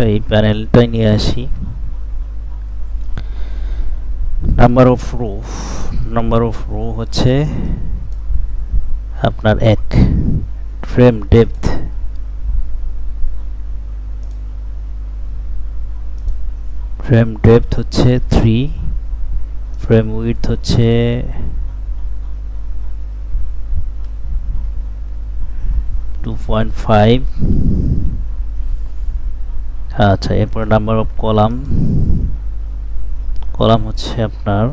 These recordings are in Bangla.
আচ্ছা এই প্যানেলটাই নিয়ে আসি। Number of row number of row হচ্ছে আপনার এক। ফ্রেম ডেপথ ফ্রেম ডেপথ হচ্ছে থ্রি ফ্রেম উইথ হচ্ছে টু পয়েন্ট ফাইভ আচ্ছা এরপরে নাম্বার অফ কলাম কলাম হচ্ছে আপনার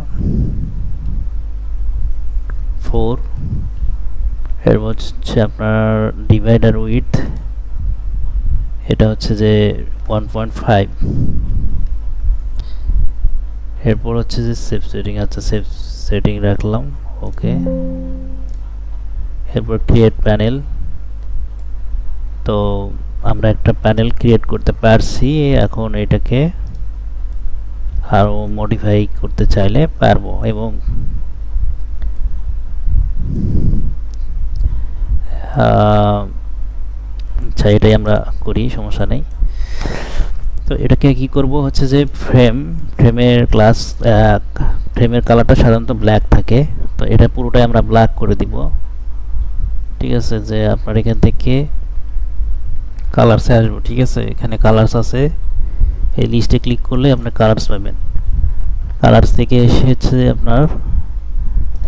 ফোর এর হচ্ছে আপনার ডিভাইডার উইথ এটা হচ্ছে যে ওয়ান পয়েন্ট ফাইভ এরপর হচ্ছে যে সেফ সেটিং আচ্ছা সেফ সেটিং রাখলাম ওকে এরপর ক্রিয়েট প্যানেল তো আমরা একটা প্যানেল ক্রিয়েট করতে পারছি। এখন এটাকে আরও মডিফাই করতে চাইলে পারব এবং আচ্ছা এটাই আমরা করি, সমস্যা নেই। তো এটাকে কি করব হচ্ছে যে ফ্রেম ফ্রেমের ক্লাস ফ্রেমের কালারটা সাধারণত ব্ল্যাক থাকে। তো এটা পুরোটাই আমরা ব্ল্যাক করে দিব। ঠিক আছে, যে আপনার এখান থেকে কালারসে আসব, ঠিক আছে? এখানে কালার্স আছে। এই লিস্টে ক্লিক করলে আপনি কালার্স পাবেন। কালার্স থেকে এসে হচ্ছে আপনার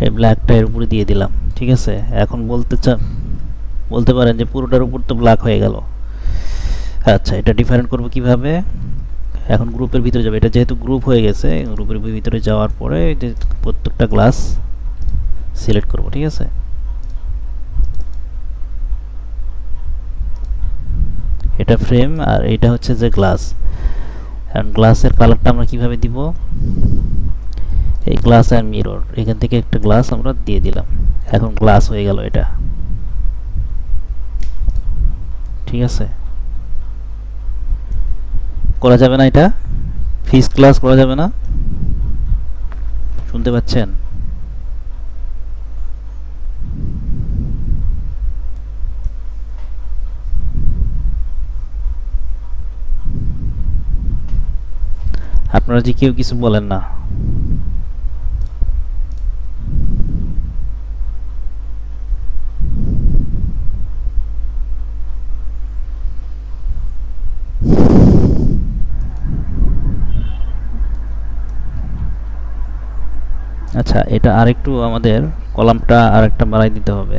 এই ব্ল্যাকটা এর উপরে দিয়ে দিলাম, ঠিক আছে? এখন বলতে চা বলতে পারেন যে পুরোটার উপর তো ব্ল্যাক হয়ে গেল। আচ্ছা এটা ডিফারেন্ট করব কীভাবে? এখন গ্রুপের ভিতরে যাবে। এটা যেহেতু গ্রুপ হয়ে গেছে গ্রুপের ভিতরে যাওয়ার পরে যে প্রত্যেকটা গ্লাস সিলেক্ট করব, ঠিক আছে? এটা ফ্রেম আর এটা হচ্ছে যে গ্লাস এখন গ্লাসের কালারটা আমরা কীভাবে দিব? এই গ্লাস আর মিরর এখান থেকে একটা গ্লাস আমরা দিয়ে দিলাম। এখন গ্লাস হয়ে গেল এটা। ঠিক আছে? করা যাবে না এটা? ফিস ক্লাস করা যাবে না? শুনতে পাচ্ছেন? আপনারা যে কেউ কিছু বলেন না। আচ্ছা এটা আরেকটু আমাদের কলামটা আরেকটা বাড়াই দিতে হবে।